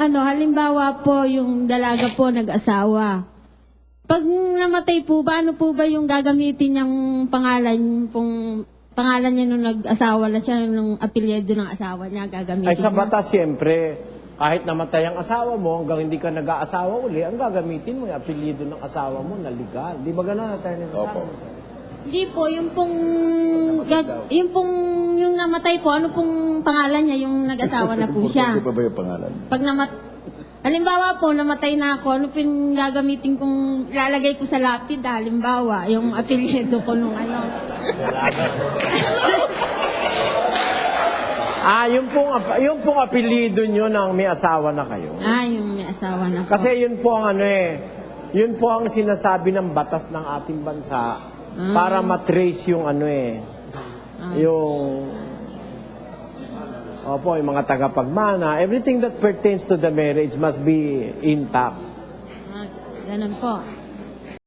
ano, halimbawa po yung dalaga po nag-asawa. Pag namatay po ba, ano po ba yung gagamitin niyang pangalan, pong pangalan niya nung nag-asawa na siya, nung apelyido ng asawa niya, gagamitin Ay sa niya? batas, siyempre, kahit namatay ang asawa mo, hanggang hindi ka nag-aasawa uli, ang gagamitin mo yung apelyido ng asawa mo na legal. Di ba gano'n, Attorney Opo. Hindi po, yung pong, gag- yung pong, yung namatay po, ano pong pangalan niya, yung nag-asawa na po siya? Importante pa ba yung pangalan? Pag namat Halimbawa po, namatay na ako, ano pin gagamitin kong, lalagay ko sa lapid, ah, halimbawa, yung apelyido ko nung ano. Ah, yung pong, ap- yung pong apelyido nyo nang may asawa na kayo. Ah, yung may asawa na po. Kasi yun po ang ano eh, yun po ang sinasabi ng batas ng ating bansa para matrace yung ano eh, yung Opo, yung mga tagapagmana, everything that pertains to the marriage must be intact. Ah, ganun po.